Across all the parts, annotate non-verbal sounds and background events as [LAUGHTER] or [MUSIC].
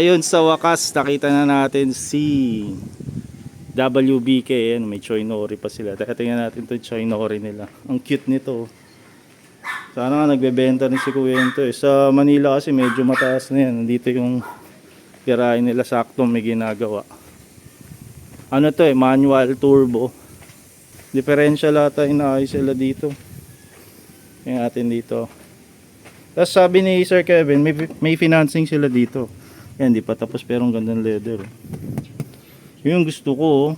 Ayun sa wakas nakita na natin si WBK yan may Choi Nori pa sila. Tingnan natin 'tong Choi Nori nila. Ang cute nito. Sana nga nagbebenta rin si Kuya ito eh. Sa Manila kasi medyo mataas na yan. Nandito yung tirahin nila sakto may ginagawa. Ano to eh, manual turbo. Differential ata inaayos sila dito. Yung atin dito. Tapos sabi ni Sir Kevin, may, may financing sila dito. Yan, di pa tapos pero ang gandang leather. oh. Yung gusto ko, oh,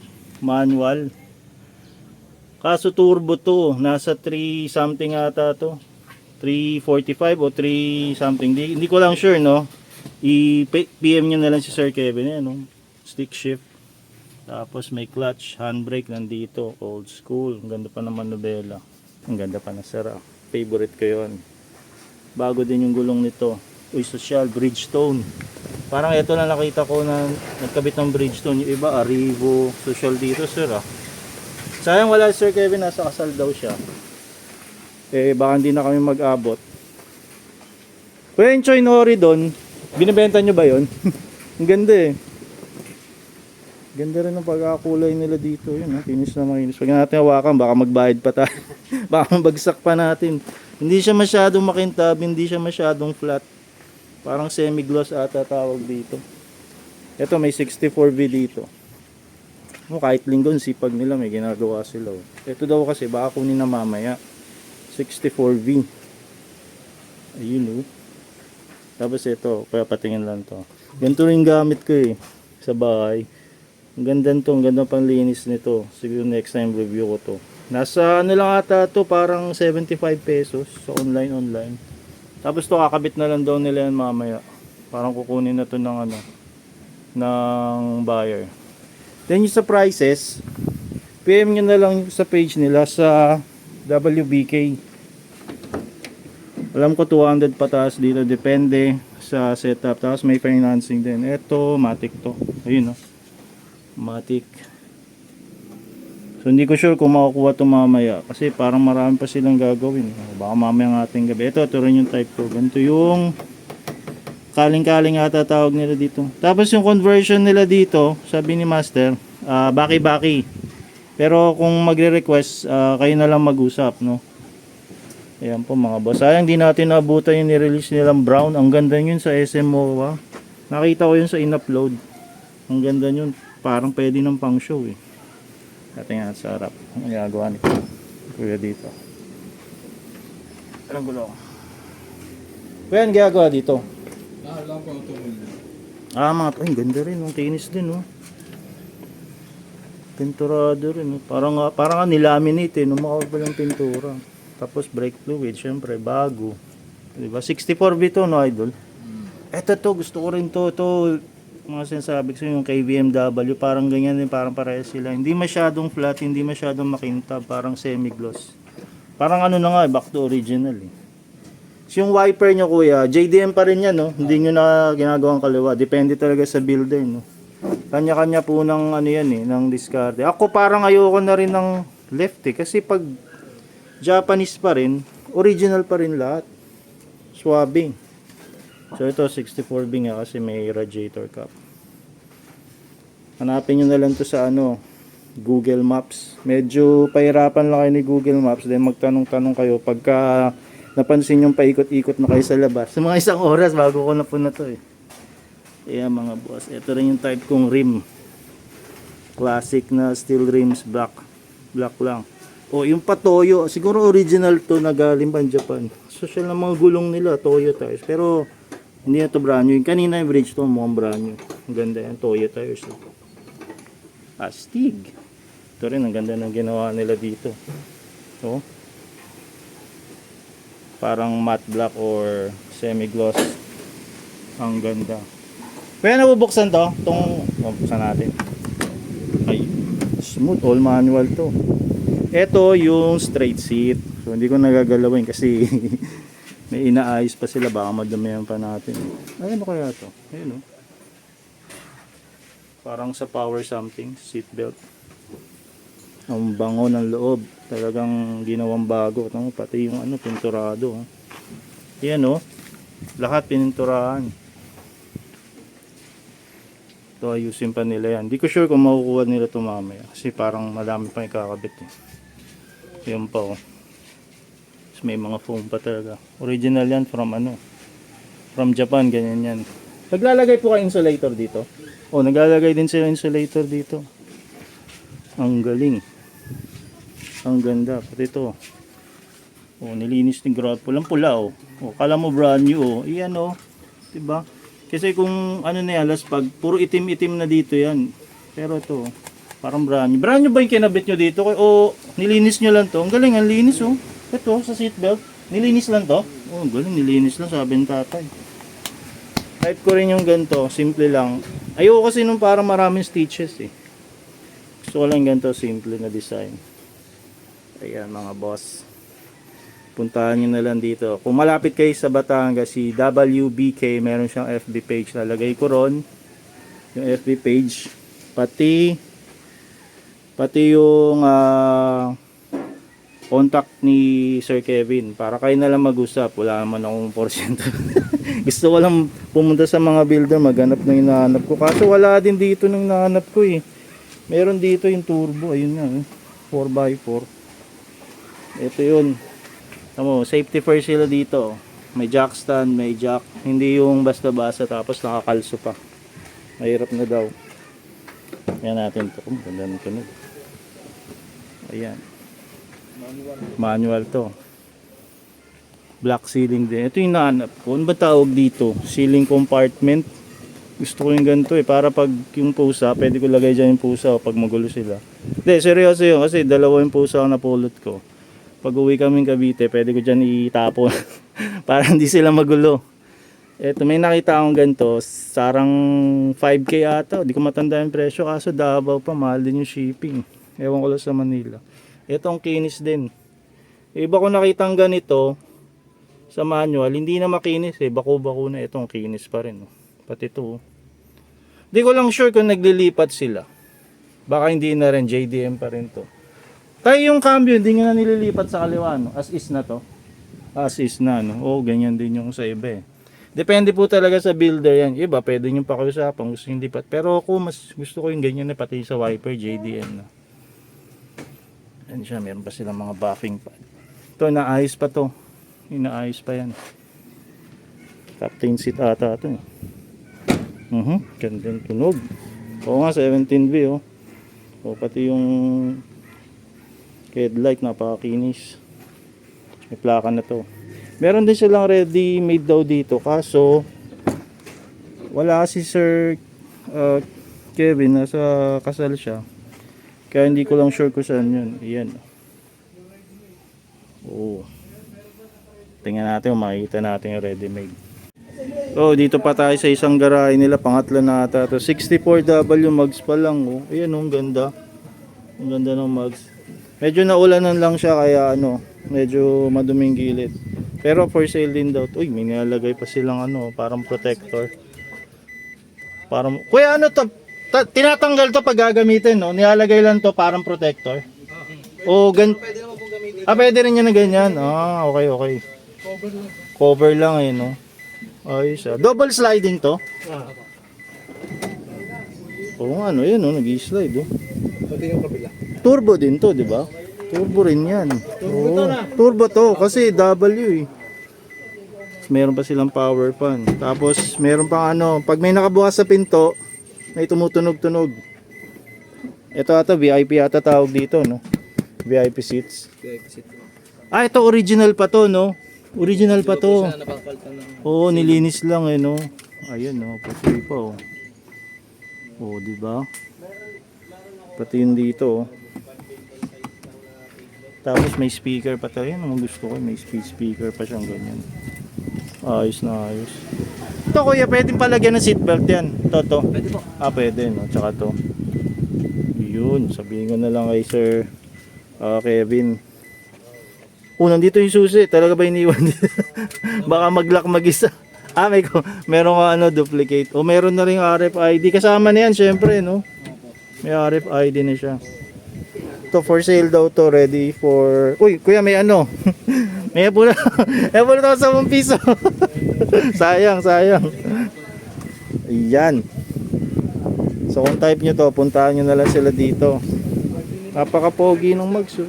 manual. Kaso turbo to, nasa 3 something ata to. 345 o 3 something. Di, hindi ko lang sure, no? I-PM nyo na lang si Sir Kevin, yan, no? Stick shift. Tapos may clutch, handbrake nandito, old school. Ang ganda pa naman nobela. Ang ganda pa na sara. Favorite ko yun. Bago din yung gulong nito. Uy, social, Bridgestone. Parang ito lang nakita ko na nagkabit ng Bridgestone. Yung iba, Arrivo, social dito, sir ah. Sayang wala si Sir Kevin, nasa kasal daw siya. Eh, baka hindi na kami mag-abot. Kuya Choi Nori doon, binibenta nyo ba yon? [LAUGHS] Ang ganda eh. Ganda rin ang pagkakulay nila dito. Yun, ha? Kinis na makinis. Pag natin hawakan, baka magbayad pa tayo. [LAUGHS] baka mabagsak pa natin. Hindi siya masyadong makintab, hindi siya masyadong flat. Parang semi-gloss ata tawag dito. Ito, may 64V dito. Oh, kahit linggon, sipag nila, may ginagawa sila. oh. Ito daw kasi, baka kunin na mamaya. 64V. Ayun, oh. Tapos ito, kaya patingin lang to. Ganito rin gamit ko eh, sa bahay. Ang ganda to, ang ganda pang linis nito. Siguro next time review ko to. Nasa ano lang ata to, parang 75 pesos sa online online. Tapos to kakabit na lang daw nila yan mamaya. Parang kukunin na to ng ano ng buyer. Then yung sa prices, PM nyo na lang sa page nila sa WBK. Alam ko 200 pataas dito, depende sa setup. Tapos may financing din. Ito, matic to. Ayun no. Matic. So hindi ko sure kung makukuha to mamaya kasi parang marami pa silang gagawin. Baka mamaya ng ating gabi. Ito, ito rin yung type ko. Ganito yung kaling-kaling ata tawag nila dito. Tapos yung conversion nila dito, sabi ni Master, ah, baki-baki. Pero kung magre-request, ah, kayo na lang mag-usap, no? Ayan po mga boss. Sayang di natin nabutan yung nirelease nilang brown. Ang ganda yun sa SMOA. Nakita ko yun sa in-upload. Ang ganda yun. Parang pwede ng pang show eh. Ate nga sa harap. Ang ginagawa ni Kuya dito. Anong gulo? Kuya, ang ginagawa dito? Ah, lang ko ito. Ah, mga to. Ay, ganda rin. Ang tinis din, oh. Pinturado rin, oh. Parang, nga- parang nga nilaminate, eh. Numakawag pa lang pintura. Tapos brake fluid, syempre, bago. Diba? 64V to, no, idol? Eto to, gusto ko rin to. Ito, mga sinasabi ko yung kay BMW, parang ganyan din, parang parehas sila. Hindi masyadong flat, hindi masyadong makintab, parang semi-gloss. Parang ano na nga, eh, back to original eh. So, yung wiper nyo kuya, JDM pa rin yan, no? Hindi nyo na ginagawang kaliwa. Depende talaga sa builder, no? Kanya-kanya po ng ano yan eh, ng discard. Ako parang ayoko na rin ng left eh. Kasi pag Japanese pa rin, original pa rin lahat. Swabbing. So ito 64B nga kasi may radiator cap. Hanapin nyo na lang to sa ano, Google Maps. Medyo pahirapan lang kayo ni Google Maps. Then magtanong-tanong kayo pagka napansin yung paikot-ikot na kayo sa labas. Sa mga isang oras bago ko na po na to eh. Ayan mga boss. Ito rin yung type kong rim. Classic na steel rims black. Black lang. O yung patoyo. Siguro original to na galing pa Japan. Social na mga gulong nila. Toyo tires. Pero hindi na to brand new. Yung kanina yung bridge to mukhang brand new. Ang ganda yan. Toyo tires. oh. Astig. Ito rin. Ang ganda ng ginawa nila dito. Oh. Parang matte black or semi-gloss. Ang ganda. Kaya nabubuksan to, itong buksan natin. Ay, smooth, all manual to. Ito yung straight seat. So hindi ko nagagalawin kasi [LAUGHS] may inaayos pa sila baka madamihan pa natin. Ay, ano kaya to? Ayun oh. Parang sa power something, seat belt. Ang bango ng loob. Talagang ginawang bago. Ito, pati yung ano, pinturado. Oh. Yan oh. Lahat pininturahan. So ayusin pa nila yan. Hindi ko sure kung makukuha nila ito mamaya. Kasi parang madami pa ikakabit eh. Yan pa oh. Tapos may mga foam pa talaga. Original yan from ano. From Japan, ganyan yan. Naglalagay po kayo insulator dito? Oh, naglalagay din sila insulator dito. Ang galing. Ang ganda. Pati ito. Oh, nilinis ni Grab. Pulang pula oh. Oh, kala mo brand new oh. Iyan oh. 'Di ba? Kasi kung ano na yan, last pag puro itim-itim na dito yan. Pero ito, parang brand new. Brand new ba yung kinabit nyo dito? O nilinis nyo lang to? Ang galing, ang linis oh. Ito, sa seatbelt. Nilinis lang to? Oh, galing, nilinis lang, sabi ng tatay. Type ko rin yung ganito, simple lang. Ayoko kasi nung parang maraming stitches eh. Gusto ko lang ganito, simple na design. Ayan mga boss puntahan nyo na lang dito. Kung malapit kayo sa Batangas, si WBK, meron siyang FB page. Lalagay ko ron yung FB page. Pati pati yung ah, contact ni Sir Kevin para kayo na lang mag-usap. Wala naman akong porsyento. [LAUGHS] Gusto ko lang pumunta sa mga builder, maghanap ng hinahanap ko. Kaso wala din dito ng hinahanap ko eh. Meron dito yung turbo. Ayun nga. eh. 4x4. Ito yun. Tamo, safety first sila dito. May jack stand, may jack. Hindi yung basta-basta tapos nakakalso pa. Mahirap na daw. Yan natin to. Ganda ng tunog. Ayan. Manual to. Black ceiling din. Ito yung nahanap ko. Ano ba tawag dito? Ceiling compartment. Gusto ko yung ganito eh. Para pag yung pusa, pwede ko lagay dyan yung pusa o pag magulo sila. Hindi, seryoso yun. Kasi dalawa yung pusa ang napulot ko pag uwi kaming Cavite, pwede ko dyan itapon [LAUGHS] para hindi sila magulo. Eto, may nakita akong ganito, sarang 5k ata, di ko matanda yung presyo, kaso Davao pa, mahal din yung shipping. Ewan ko lang sa Manila. Ito ang kinis din. Iba ko nakita ang ganito, sa manual, hindi na makinis eh, bako-bako na itong kinis pa rin. oh. Pati ito. oh. Di ko lang sure kung naglilipat sila. Baka hindi na rin, JDM pa rin to. Tayo yung cambio, hindi nga na nililipat sa kaliwa, no? As is na to. As is na, no? Oo, ganyan din yung sa iba, eh. Depende po talaga sa builder yan. Iba, pwede nyo pakiusapan, gusto hindi pat. Pero ako, mas gusto ko yung ganyan na pati sa wiper, JDM na. Yan siya, meron pa silang mga buffing pad. Ito, naayos pa to. Inaayos pa yan. Captain seat ata ito, eh. Mhm, gandang tunog. Oo nga, 17B, oh. O, pati yung headlight napakakinis may plaka na to meron din silang ready made daw dito kaso wala si Sir uh, Kevin nasa kasal siya kaya hindi ko lang sure kung saan yun ayan oh tingnan natin kung makikita natin yung ready made Oh, dito pa tayo sa isang garahe nila, pangatlo na ata to. 64W mags pa lang, oh. Ayan, oh, ang ganda. Ang ganda ng mags. Medyo naulanan lang siya kaya ano, medyo maduming gilid. Pero for sale din daw. Uy, may nilalagay pa silang ano, parang protector. Parang Kuya ano to? Ta- tinatanggal to pag gagamitin, no? Nilalagay lang to parang protector. O gan Pwede naman po gamitin. Ah, pwede rin yan na ganyan. Ah, okay, okay. Cover lang. Cover lang eh, no? Ayos ah. Double sliding to? Ah. Oo nga, ano, yun, no? Nag-slide, oh. Pati yung kabila. Turbo din to, di ba? Turbo rin yan. Oo. Turbo to kasi W eh. Meron pa silang power pan. Tapos meron pa ano, pag may nakabukas sa pinto, may tumutunog-tunog. Ito ata VIP ata tawag dito, no? VIP seats. Kaya exit. Ah, ito original pa to, no? Original pa to. Oo, nilinis lang eh, no? Ayun, no? Pati pa, oh. Oo, di ba? Pati yun dito, oh. Tapos may speaker pa tayo. Yan ang gusto ko. May spe- speaker pa siyang ganyan. Ayos na ayos. Ito kuya, pwedeng palagyan ng seatbelt yan. Ito, to. Pwede po. Ah, pwede, no? Tsaka to. Yun, sabihin ko na lang kay Sir ah, Kevin. Oh, nandito yung susi. Talaga ba iniwan dito? [LAUGHS] Baka mag-lock mag-isa. Ah, may ko. Meron ka ano, duplicate. O meron na rin RFID. Kasama na yan, syempre, no? May RFID na siya. To for sale daw to, ready for... Uy, kuya, may ano? [LAUGHS] may pula. [LAUGHS] may pula to sa 10 piso. [LAUGHS] sayang, sayang. Ayan. So kung type nyo to, puntahan nyo na lang sila dito. Napaka-pogi ng mags oh.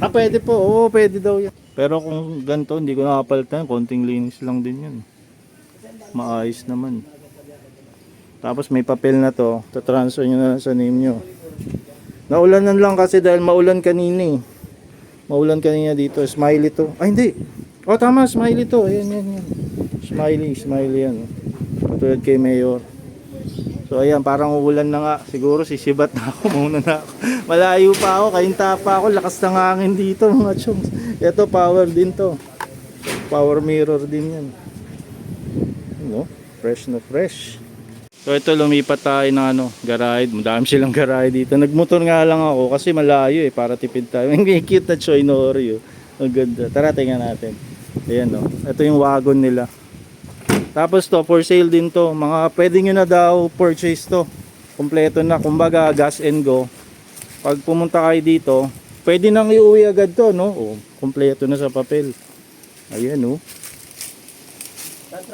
Ah, pwede po. Oo, pwede daw yan. Pero kung ganito, hindi ko nakapalitan. Konting linis lang din yan. Maayos naman. Tapos may papel na to. Tatransfer nyo na lang sa name nyo. Naulanan lang kasi dahil maulan kanina eh. Maulan kanina dito. Smiley to. Ay, hindi. Oh, tama. Smiley to. Ayan, yan, yan. Smiley, smiley yan. Katulad kay Mayor. So ayan, parang uulan na nga. Siguro sisibat na ako [LAUGHS] muna na ako. Malayo pa ako, kainta pa ako. Lakas ng hangin dito mga chungs. Ito, power din to. Power mirror din yan. No? Fresh na fresh. So ito, lumipat tayo ng ano, garage. Madami silang garage dito. Nagmotor nga lang ako kasi malayo eh, para tipid tayo. [LAUGHS] Ang cute na Choy Nori. Oh. Ang ganda. Tara, tingnan natin. Ayan no. Ito yung wagon nila. Tapos to, for sale din to. Mga pwede nyo na daw purchase to. Kompleto na. Kumbaga, gas and go. Pag pumunta kayo dito, pwede nang iuwi agad to, no? O, kompleto na sa papel. Ayan, no?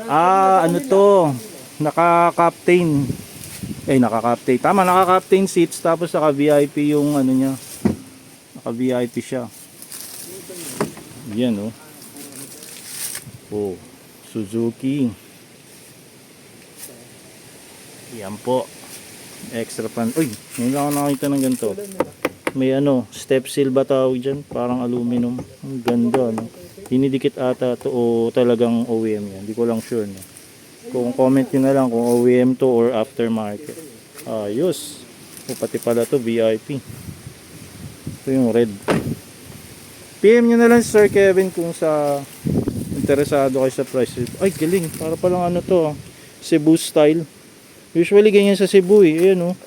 Ah, ano to? Naka-captain. Eh, naka-captain. Tama, naka-captain seats. Tapos naka-VIP yung ano niya. Naka-VIP siya. Yan, no? Oh, Suzuki. Yan po. Extra pan. Uy, lang ako nakakita ng ganito. May ano, step seal ba tawag dyan? Parang aluminum. Ang ganda, no? Dinidikit ata to o talagang OEM yan. Hindi ko lang sure, no? Kung comment nyo na lang kung OEM to or aftermarket. Ayos. O pati pala to VIP. Ito yung red. PM nyo na lang si Sir Kevin kung sa interesado kayo sa price. Ay, galing. Para palang ano to. ah, Cebu style. Usually ganyan sa Cebu eh. Ayan oh.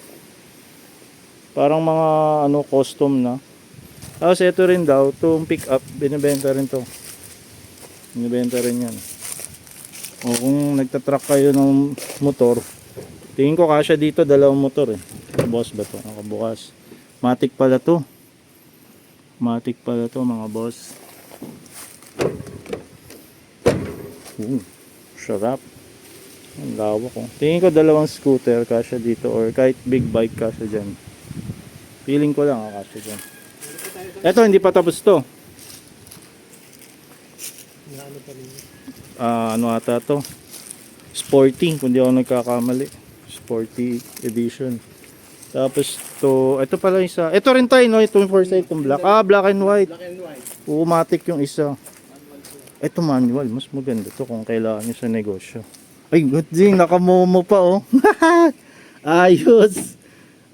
Parang mga ano custom na. Tapos ito rin daw, itong pick up, binibenta rin to. Binibenta rin yan. O kung nagtatrack kayo ng motor, tingin ko kasya dito dalawang motor eh. Boss ba to? Nakabukas. Matic pala to. Matic pala to mga boss. Uh, sarap. Ang lawak ko. Tingin ko dalawang scooter kasya dito or kahit big bike kasya dyan. Feeling ko lang ah, kasya dyan. Eto, hindi pa tapos to. Ah, ano ata to? Sporty, kung di ako nagkakamali. Sporty edition. Tapos to, ito pala isa. Ito rin tayo, no? Ito for sale, itong black. Ah, black and white. Black and white. Automatic yung isa. Ito manual, mas maganda to kung kailangan nyo sa negosyo. Ay, good thing, nakamomo pa oh. [LAUGHS] Ayos.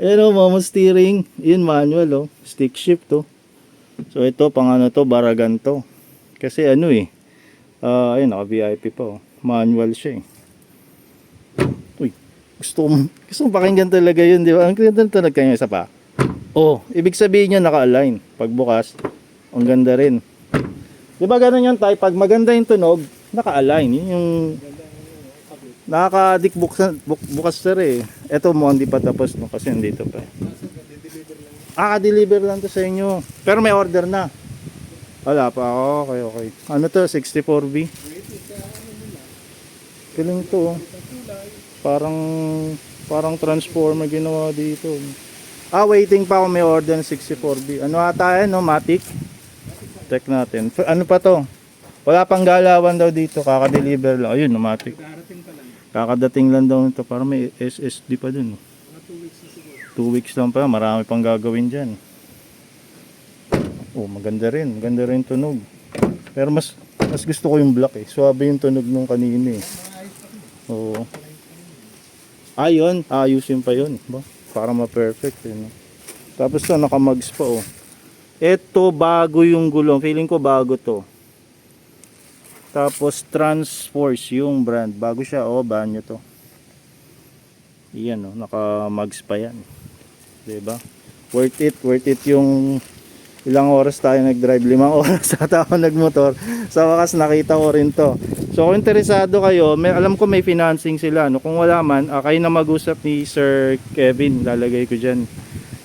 Ayan oh, momo steering. Yun manual oh. Stick shift oh. So ito, pang ano to, baragan to. Kasi ano eh. Ah, ayun, naka VIP pa oh. Manual siya eh. Uy, gusto ko, gusto ko pakinggan talaga yun, di ba? Ang ganda talaga yung isa pa. Oh, ibig sabihin niya naka-align. Pagbukas, ang ganda rin. Di ba ganun yung type? Pag maganda yung tunog, naka-align. Yun yung nakaka-dick bukas, buk- bukas sir eh. Ito mo, hindi pa tapos no, kasi nandito pa. eh. Ah, deliver lang to sa inyo. Pero may order na. Wala pa. Oh, okay, okay. Ano to? 64B? Galing to. oh. Parang parang transformer ginawa dito. Ah, waiting pa ako may order ng 64B. Ano ata yan, no? Matic? Check natin. Ano pa to? Wala pang galawan daw dito. Kaka-deliver lang. Ayun, Matic. Kakadating lang daw nito. Parang may SSD pa dun. Mga 2 weeks na siguro. Two weeks lang pa. Marami pang gagawin dyan. Oh, maganda rin. Maganda rin tunog. Pero mas mas gusto ko yung black eh. Suwabe yung tunog nung kanina eh. Oo. Ah, yun. Ayusin pa yun. Para ma-perfect eh. No? Tapos to, naka-mugs pa oh. Ito, bago yung gulong. Feeling ko bago to. Tapos Transforce yung brand. Bago siya. Oh, banyo to. Iyan oh, naka-mugs pa yan. ba? Worth it, worth it yung ilang oras tayo nag-drive, limang [LAUGHS] oras sa ako nagmotor. Sa wakas nakita ko rin to. So kung interesado kayo, may, alam ko may financing sila. No? Kung wala man, ah, kayo na mag-usap ni Sir Kevin. Lalagay ko dyan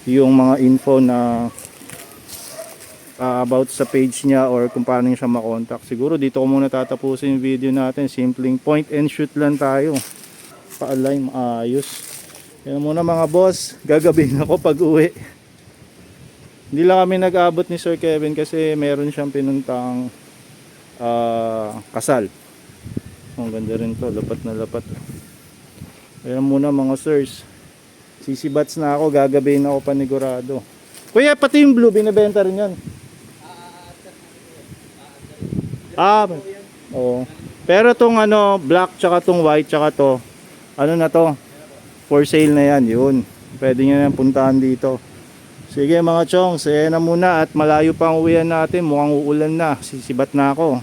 yung mga info na ah, about sa page niya or kung paano siya makontak. Siguro dito ko muna tatapusin yung video natin. Simpleng point and shoot lang tayo. naka-align maayos. Yan muna mga boss, gagabihin ako pag uwi. Hindi lang kami nag-abot ni Sir Kevin kasi meron siyang pinuntang ah, kasal. Ang ganda rin to, lapat na lapat. Ayan muna mga sirs. Sisibats na ako, gagabihin ako panigurado. Kuya, pati yung blue, binibenta rin yan. Ah, oo. Pero tong ano, black tsaka tong white tsaka to, ano na to? For sale na yan, yun. Pwede nyo na puntahan dito. Sige mga chong, saya na muna at malayo pa ang uwian natin. Mukhang uulan na. Sisibat na ako.